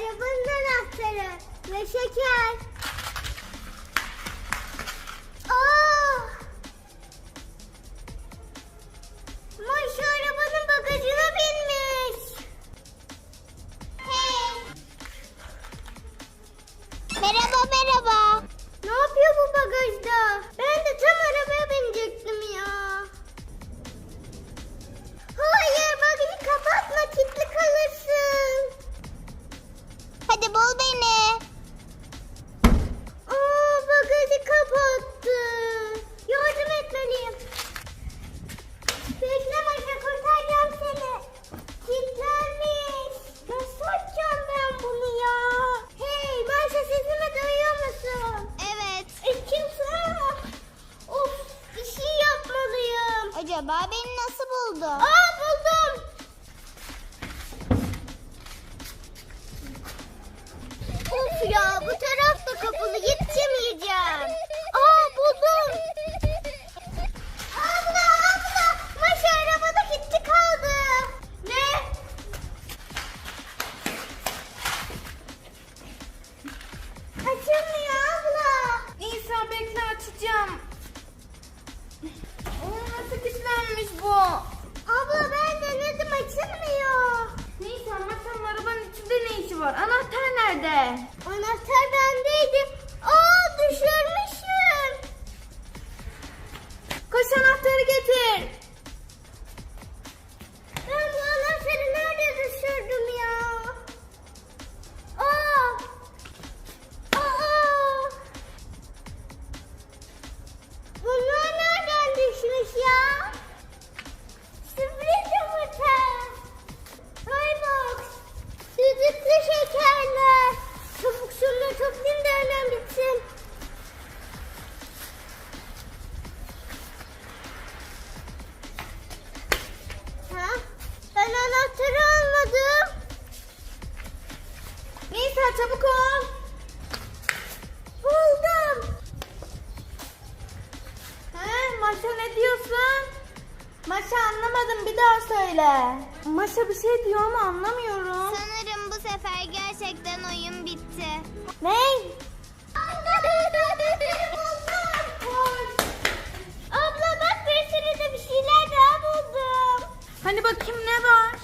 arabanın anahtarı ve şeker. Aa! Maşa arabanın bagajına binmiş. Hey. Merhaba merhaba. Ne yapıyor bu bagajda? Ben de tam arabaya bul beni. Aa bagajı kapattı. Yardım etmeliyim. Bekle Maşa kurtaracağım seni. Kilitlenmiş. Nasıl açacağım ben bunu ya? Hey Maşa sesimi duyuyor musun? Evet. E, kimse? Of bir şey yapmalıyım. Acaba beni nasıl buldu? Aa Maşa anlamadım bir daha söyle. Maşa bir şey diyor ama anlamıyorum. Sanırım bu sefer gerçekten oyun bitti. Ne? Abla bak bir sürü de bir şeyler daha buldum. Hani bakayım ne var?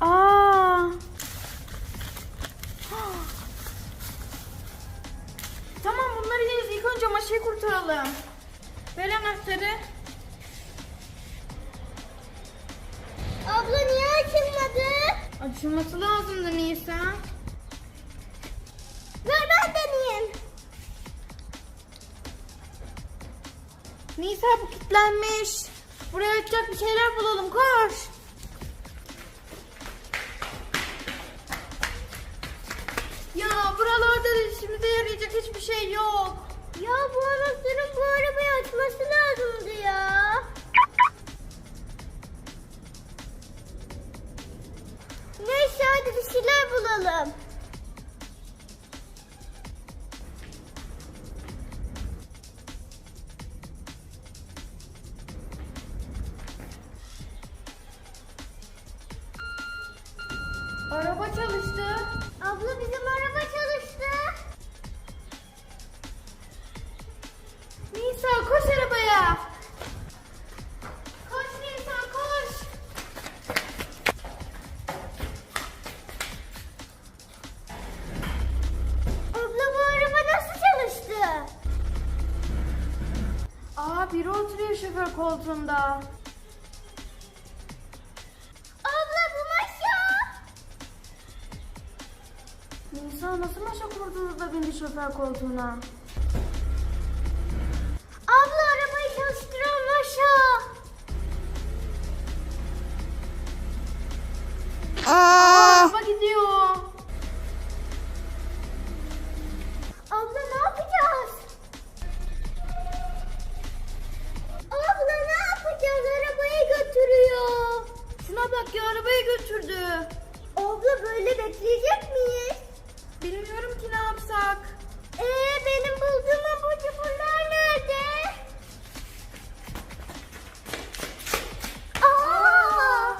Aa. Tamam bunları yeriz. İlk önce Maşa'yı kurtaralım. Ver anahtarı. Abla niye açılmadı? Açılması lazımdı Nisa. Ver ben deneyeyim. Nisa bu kilitlenmiş. Buraya açacak bir şeyler bulalım. Koş. Ya buralarda da işimize yarayacak hiçbir şey yok. Ya bu anahtarın bu arabayı açması lazımdı ya. Hadi bir şeyler bulalım. Koltuğunda. Abla bu maşa. Nisa nasıl maşa kurdunuz da bindi şoför koltuğuna? bak ya arabayı götürdü. Abla böyle bekleyecek miyiz? Bilmiyorum ki ne yapsak. Ee benim bulduğum abucu bunlar nerede? Aa! Aa!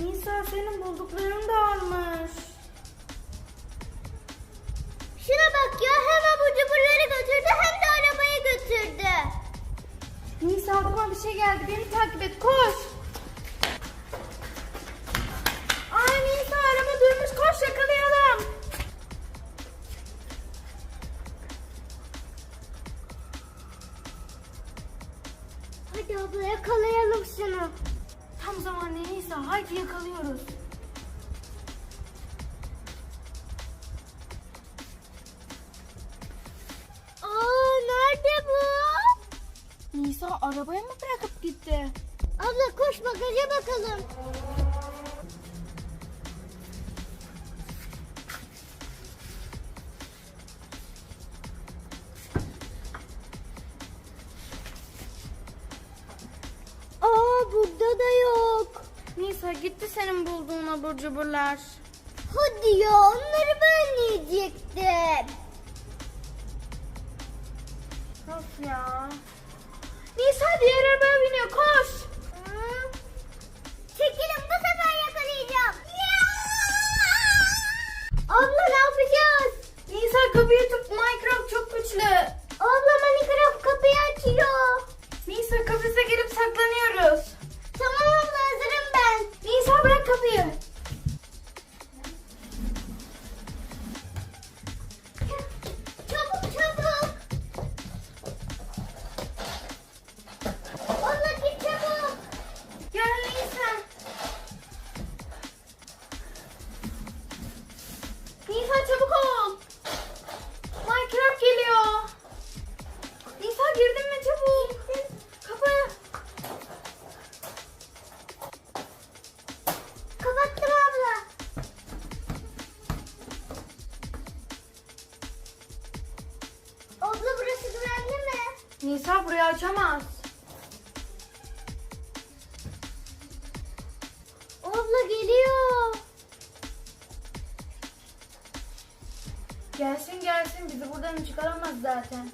Nisa senin buldukların da almış. Şuna bak ya hem abucu bunları götürdü hem de arabayı götürdü. Nisa aklıma bir şey geldi. Beni takip et. Koş. Yakalıyoruz. Aa nerede bu? Nisa arabaya mı bırakıp gitti? Abla koş bagaja bakalım. Senin bulduğun abur cuburlar. Hadi ya onları ben yiyecektim. Of ya. Nisa diğer arabaya biniyor. Koş. Hı? Çekilin bu sefer yakalayacağım. Abla ne yapacağız? Nisa kapıyı tut. Nisa burayı açamaz. Abla geliyor. Gelsin gelsin bizi buradan çıkaramaz zaten.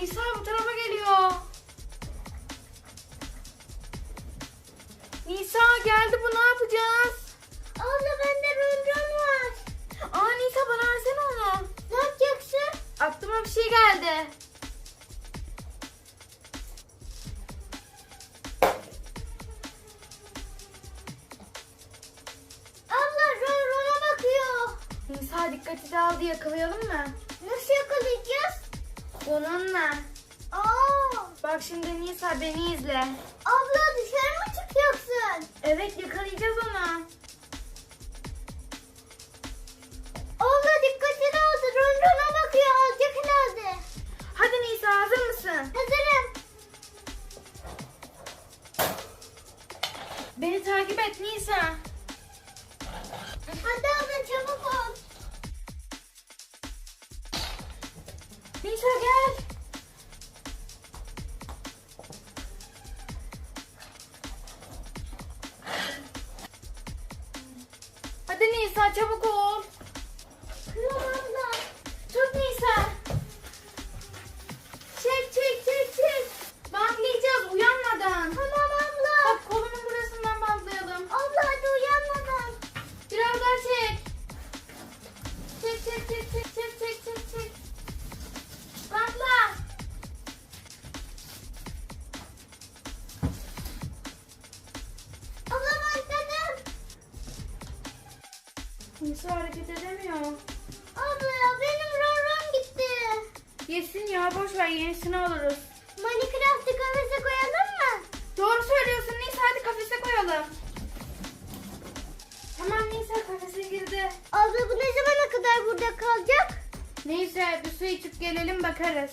Nisa bu tarafa geliyor. Nisa geldi bu ne yapacağız? Abla bende rondon var. Aa Nisa bana versene onu. Ne yapacaksın? Aklıma bir şey geldi. Et Nisa hareket edemiyor. Abla ya benim ronron gitti. Yesin ya boş ver yenisini alırız. Minecraft'ı kafese koyalım mı? Doğru söylüyorsun Nisa hadi kafese koyalım. Tamam Nisa kafese girdi. Abla bu ne zamana kadar burada kalacak? Neyse bir su içip gelelim bakarız.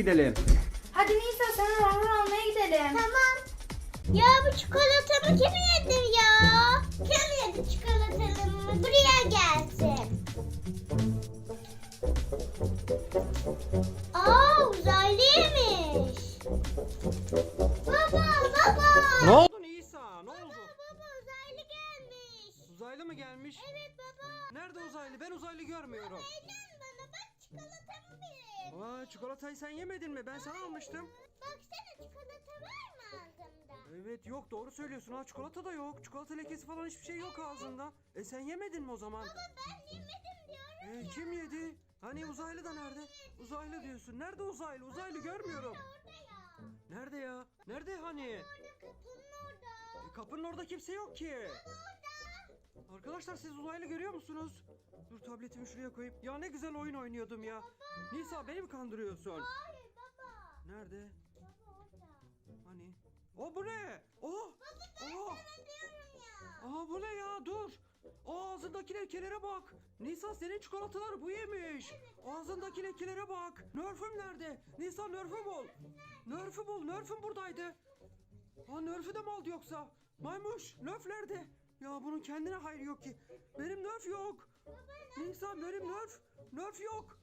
Gidelim. hadi Nisa sen hamur almaya gidelim. Tamam. Ya bu çikolatamı kim yedi ya? Kim yedi çikolatamı? Buraya gelsin. Aa uzaylı yemiş. Baba baba. Ne oldu Nisa? Ne oldu? Baba uzaylı gelmiş. Uzaylı mı gelmiş? Evet baba. Nerede uzaylı? Ben uzaylı görmüyorum. İnan Aa, çikolatayı sen yemedin mi? Ben sana almıştım. Baksana çikolata var mı ağzımda? Evet yok doğru söylüyorsun ha çikolata da yok. Çikolata lekesi falan hiçbir şey yok ağzında. E sen yemedin mi o zaman? Baba ben yemedim diyorum. E, kim yedi? Hani uzaylı da nerede? Uzaylı diyorsun. Nerede uzaylı? Uzaylı görmüyorum. Orada ya. Nerede ya? Nerede hani? Orada kapının orada. E, kapının orada kimse yok ki. Arkadaşlar siz uzaylı görüyor musunuz? Dur tabletimi şuraya koyayım. Ya ne güzel oyun oynuyordum ya. Nisa beni mi kandırıyorsun? Hayır baba. Nerede? Baba orada. Hani? O bu ne? Oh! Oh! Diyorum ya. Aa bu ne ya? Dur. Aa, ağzındaki lekelere bak. Nisa senin çikolataları bu yemiş. Ağzındaki lekelere bak. Nerf'üm nerede? Nisa Nerf'ü bul. Nerf'ü bul. Nerf'üm buradaydı. Aa Nerf'ü de mi aldı yoksa? Maymuş Nerf nerede? Ya bunun kendine hayır yok ki. Benim Nerf yok. Nisa benim Nerf. Nerf yok.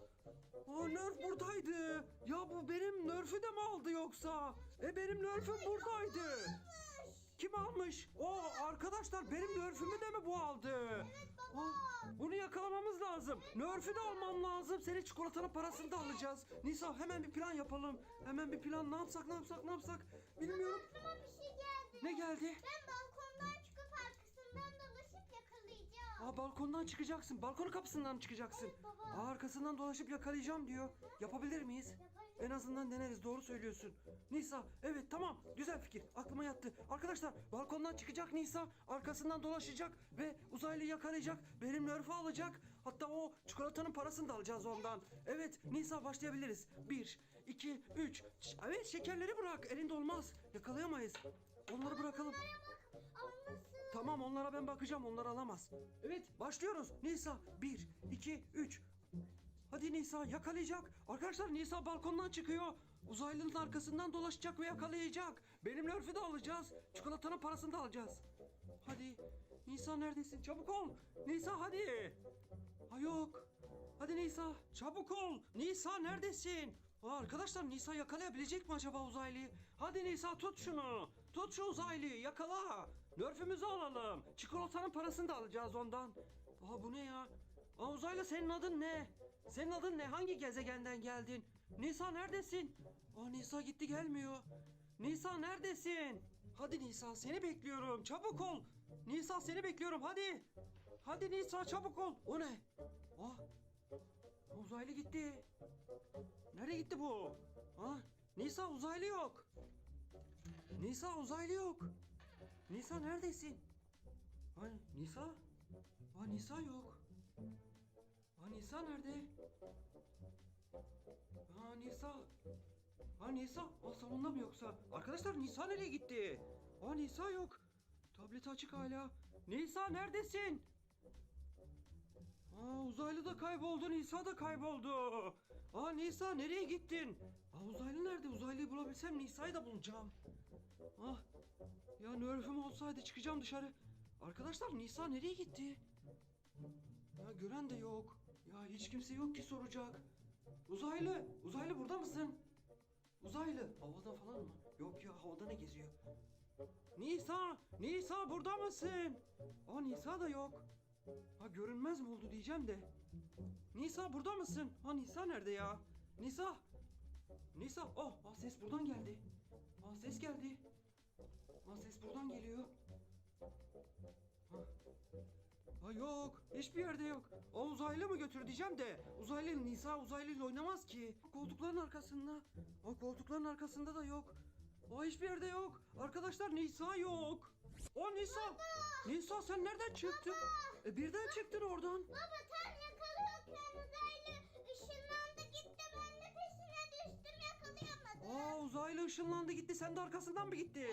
Aa Nerf buradaydı. Ya bu benim Nerf'ü de mi aldı yoksa? E benim Nerf'üm buradaydı. Kim almış? O arkadaşlar benim Nerf'ümü de mi bu aldı? Aa, bunu yakalamamız lazım. Nerf'ü de almam lazım. Senin çikolatanın parasını da alacağız. Nisa hemen bir plan yapalım. Hemen bir plan ne yapsak ne yapsak ne yapsak. Bilmiyorum. Aklıma bir şey geldi. Ne geldi? Ben balkondan çıkıp arkasından dolaşıp yakalayacağım. Aa balkondan çıkacaksın. Balkonun kapısından çıkacaksın? Evet baba. Aa, arkasından dolaşıp yakalayacağım diyor. Yapabilir miyiz? En azından deneriz doğru söylüyorsun. Nisa evet tamam güzel fikir aklıma yattı. Arkadaşlar balkondan çıkacak Nisa arkasından dolaşacak ve uzaylıyı yakalayacak. Benim nerf'ü alacak. Hatta o çikolatanın parasını da alacağız ondan. Evet Nisa başlayabiliriz. 1, 2, 3. Evet şekerleri bırak elinde olmaz. Yakalayamayız. Onları bırakalım. Tamam onlara ben bakacağım onlar alamaz. Evet başlıyoruz. Nisa 1, 2, 3. Hadi Nisa yakalayacak. Arkadaşlar Nisa balkondan çıkıyor. Uzaylının arkasından dolaşacak ve yakalayacak. Benim nerfü de alacağız. Çikolatanın parasını da alacağız. Hadi. Nisa neredesin? Çabuk ol. Nisa hadi. Ha yok. Hadi Nisa çabuk ol. Nisa neredesin? Aa, arkadaşlar Nisa yakalayabilecek mi acaba uzaylıyı? Hadi Nisa tut şunu. Tut şu uzaylıyı yakala. Nörfümüzü alalım. Çikolatanın parasını da alacağız ondan. Aa bu ne ya? Aa uzaylı senin adın ne? Senin adın ne? Hangi gezegenden geldin? Nisa neredesin? Aa Nisa gitti gelmiyor. Nisa neredesin? Hadi Nisa seni bekliyorum. Çabuk ol. Nisa seni bekliyorum hadi. Hadi Nisa çabuk ol. O ne? Aa uzaylı gitti. Nereye gitti bu? Ha? Nisa uzaylı yok. Nisa uzaylı yok. Nisa neredesin? Ha Nisa? Ha Nisa yok. Ha Nisa nerede? Ha Nisa. Ha Nisa. O salonda mı yoksa? Arkadaşlar Nisa nereye gitti? Ha Nisa yok. Tablet açık hala. Nisa neredesin? Aa uzaylı da kayboldu, Nisa da kayboldu. Aa Nisa nereye gittin? Aa uzaylı nerede? Uzaylıyı bulabilsem Nisa'yı da bulacağım. Ah ya nerfüm olsaydı çıkacağım dışarı. Arkadaşlar Nisa nereye gitti? Ya gören de yok. Ya hiç kimse yok ki soracak. Uzaylı, uzaylı burada mısın? Uzaylı, havada falan mı? Yok ya havada ne geziyor? Nisa, Nisa burada mısın? Aa Nisa da yok. Ha görünmez mi oldu diyeceğim de. Nisa burada mısın? Ha Nisa nerede ya? Nisa. Nisa. Oh, ah, ses buradan geldi. Aa ses geldi. Aa ses buradan geliyor. Ha. Ha yok. Hiçbir yerde yok. O uzaylı mı götür diyeceğim de. Uzaylı Nisa uzaylıyla oynamaz ki. Koltukların arkasında. O koltukların arkasında da yok. Aa hiçbir yerde yok. Arkadaşlar Nisa yok. O Nisa. Nisa sen nereden çıktın? E, birden çıktın oradan. Baba tam Aa uzaylı ışınlandı gitti. Sen de arkasından mı gittin?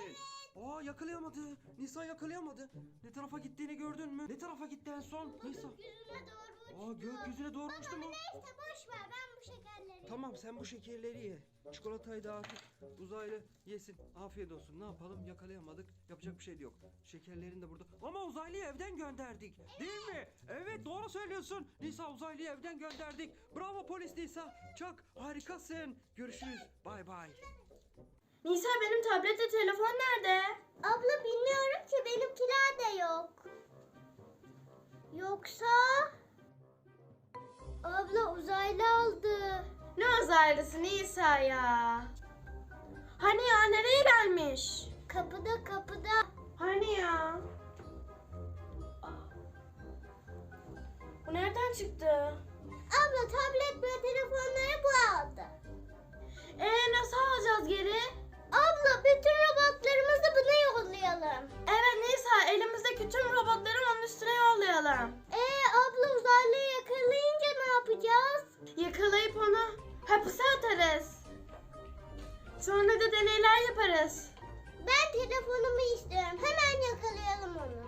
Aa yakalayamadı. Nisa yakalayamadı. Ne tarafa gittiğini gördün mü? Ne tarafa gitti en son? Nisa. Gökyüzüne doğru uçtu. Aa gökyüzüne doğru uçtu mu? Neyse boş ver ben bu şekerleri. Tamam sen bu şekerleri ye. Çikolatayı da artık uzaylı yesin. Afiyet olsun. Ne yapalım yakalayamadık. Yapacak bir şey de yok. Şekerlerin de burada. Ama uzaylıyı evden gönderdik. Değil mi? Evet doğru söylüyorsun. Nisa uzaylıyı evden gönderdik. Bravo polis Nisa. Çok harikasın. Görüşürüz. Bay bay. Nisa benim tablette telefon nerede? Abla bilmiyorum ki benimkiler de yok. Yoksa... Abla uzaylı aldı. Ne uzaylısı Nisa ya? Hani ya nereye gelmiş? Kapıda kapıda. Hani ya? Bu nereden çıktı? Abla tablet ve telefonları bu aldı. Ee nasıl alacağız geri? Abla bütün robotlarımızı buna yollayalım. Evet Nisa elimizdeki tüm robotları onun üstüne yollayalım. Ee abla uzaylıyı yakalayınca ne yapacağız? Yakalayıp onu hapise atarız. Sonra da deneyler yaparız. Ben telefonumu istiyorum. Hemen yakalayalım onu.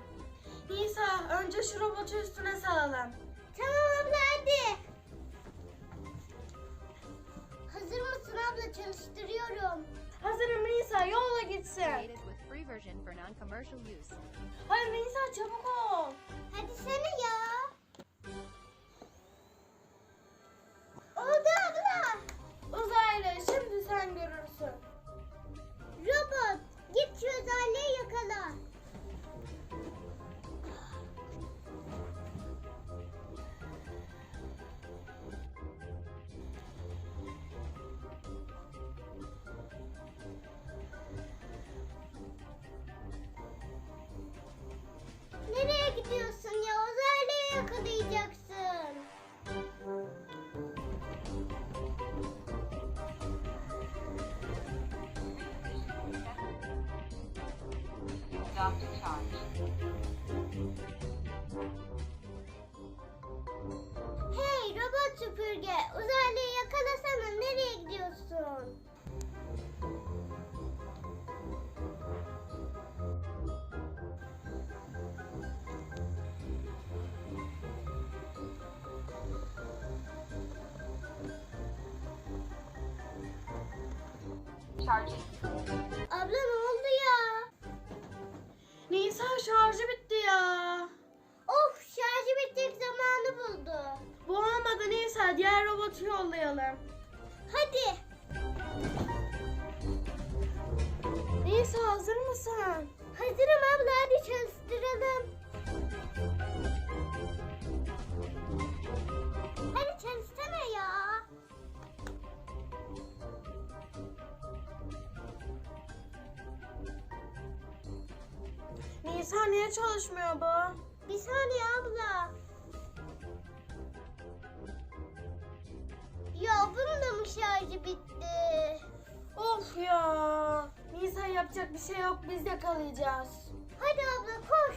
Nisa önce şu robotu üstüne salalım. Tamam abla hadi. Hazır mısın abla? Çalıştırıyorum. Hazırım Nisa yolla gitsin. Hadi Nisa çabuk ol. Hadi sene ya. Oldu abla. Uzaylı şimdi sen görürsün. Robot git şu uzaylıyı yakala. Abla ne oldu ya? Nisa şarjı bitti ya. Of şarjı bitecek zamanı buldu. Bu olmadı Nisa diğer robotu yollayalım. Hadi. Nisa hazır mısın? Hazırım abla hadi çalıştıralım. Nisa niye çalışmıyor bu? Bir saniye abla. Ya bunun da mı şarjı bitti? Of ya. Nisa yapacak bir şey yok biz yakalayacağız. Hadi abla koş.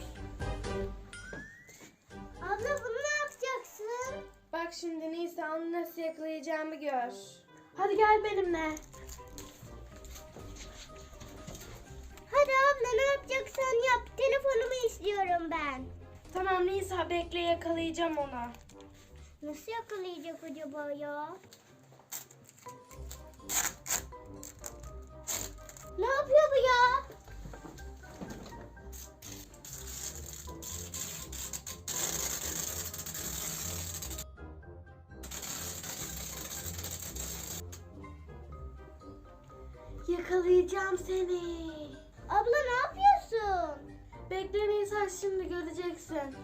Abla bunu ne yapacaksın? Bak şimdi Nisa onu nasıl yakalayacağımı gör. Hadi gel benimle. Hadi abla ne yapacaksan yap. Telefonumu istiyorum ben. Tamam Nisa bekle yakalayacağım onu. Nasıl yakalayacak acaba ya? Ne yapıyor bu ya? Yakalayacağım seni. Abla ne yapıyorsun? Bekle Nisa şimdi göreceksin.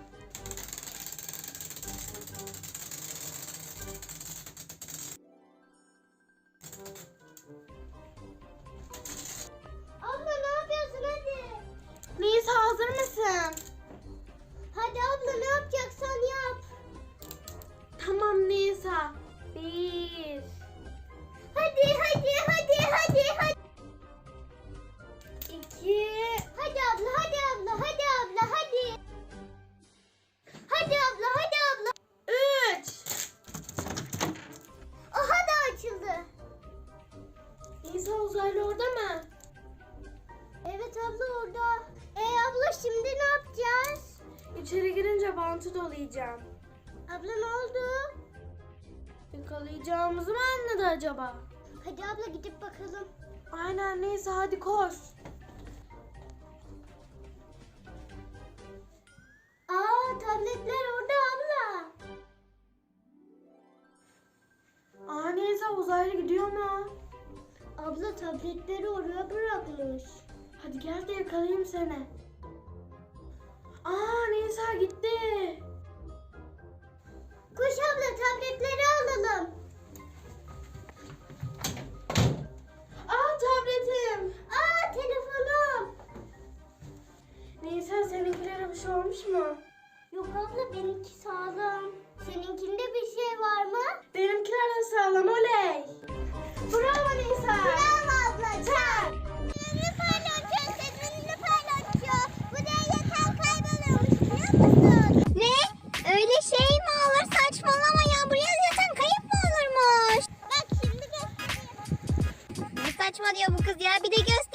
Uzaylı orada mı? Evet abla orada. E abla şimdi ne yapacağız? İçeri girince bantı dolayacağım. Abla ne oldu? Yakalayacağımızı mı anladı acaba? Hadi abla gidip bakalım. Aynen neyse hadi koş. Aa tabletler orada abla. Aa neyse uzaylı gidiyor mu? Abla tabletleri oraya bırakmış. Hadi gel de yakalayayım seni. Aa Nisa gitti. Koş abla tabletleri alalım. Aa tabletim. Aa telefonum. Nisa seninkilere bir şey olmuş mu? Yok abla benimki sağlam. Seninkinde bir şey var mı? Benimkiler de sağlam oley. Bravo Nisa. Bravo abla çak. Ünlü paylaşıyor, ünlü paylaşıyor. Bu devletten kayboluyormuş biliyor musun? Ne? Öyle şey mi olur? Saçmalama ya. Buraya zaten kayıp mı olurmuş? Bak şimdi göstereyim. Ne saçma diyor bu kız ya. Bir de göstereyim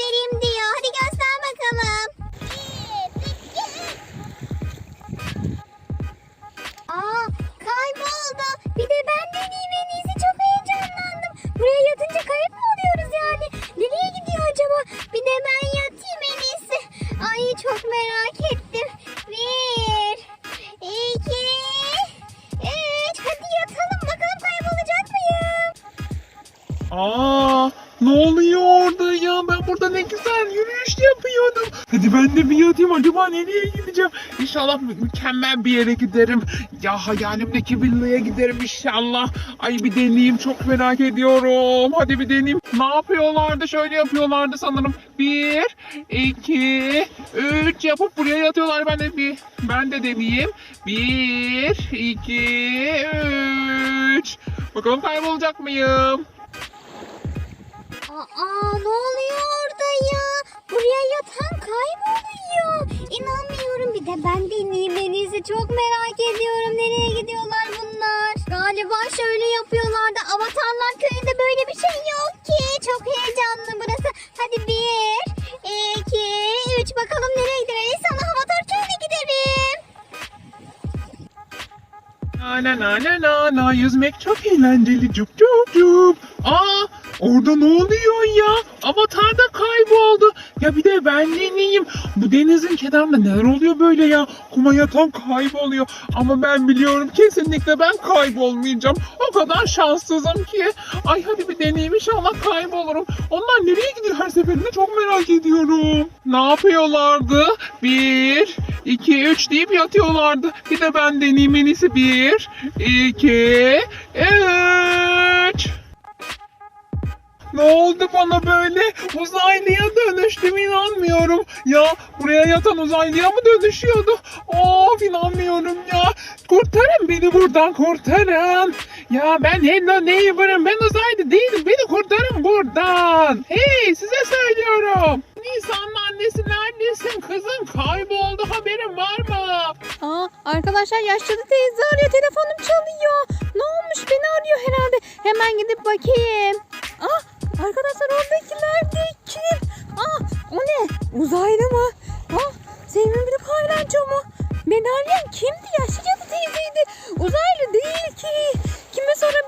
Hadi ben de bir yatayım. Acaba nereye gideceğim? İnşallah mü- mükemmel bir yere giderim. Ya hayalimdeki villaya giderim inşallah. Ay bir deneyeyim. Çok merak ediyorum. Hadi bir deneyeyim. Ne yapıyorlardı? Şöyle yapıyorlardı sanırım. Bir, iki, üç yapıp buraya yatıyorlar. Ben de bir, ben de deneyeyim. Bir, iki, üç. Bakalım kaybolacak mıyım? Aa ne oluyor orada ya? Buraya yatan kayboluyor. İnanmıyorum bir de ben deneyeyim en. Çok merak ediyorum nereye gidiyorlar bunlar. Galiba şöyle yapıyorlardı. Avatarlar köyünde böyle bir şey yok ki. Çok heyecanlı burası. Hadi bir, iki, üç bakalım nereye gidelim. Sana Avatar köyüne gidelim. Na na na na na na yüzmek çok eğlenceli cuk cuk cuk. Orada ne oluyor ya? Avatar da kayboldu. Ya bir de ben deneyeyim. Bu denizin kenarında neler oluyor böyle ya? Kuma yatan kayboluyor. Ama ben biliyorum kesinlikle ben kaybolmayacağım. O kadar şanssızım ki. Ay hadi bir deneyeyim inşallah kaybolurum. Onlar nereye gidiyor her seferinde çok merak ediyorum. Ne yapıyorlardı? Bir, iki, üç deyip yatıyorlardı. Bir de ben deneyeyim en iyisi. Bir, iki, üç. Ne oldu bana böyle? Uzaylıya dönüştüm inanmıyorum. Ya buraya yatan uzaylıya mı dönüşüyordu? Of inanmıyorum ya. Kurtarın beni buradan kurtarın. Ya ben Hello Neighbor'ım. Ben uzaylı değilim. Beni kurtarın buradan. Hey size söylüyorum. Nisan'ın annesi neredesin? Kızın kayboldu haberin var mı? Aa arkadaşlar yaşlı teyze arıyor telefonum çalıyor. Ne olmuş beni arıyor herhalde. Hemen gidip bakayım. Aa arkadaşlar oradakiler de kim? Aa o ne? Uzaylı mı? Aa sevimli bir paylanço mu? Beni arayan kimdi? Yaşlı cadı teyzeydi. Uzaylı değil ki. Kime sorabilirim?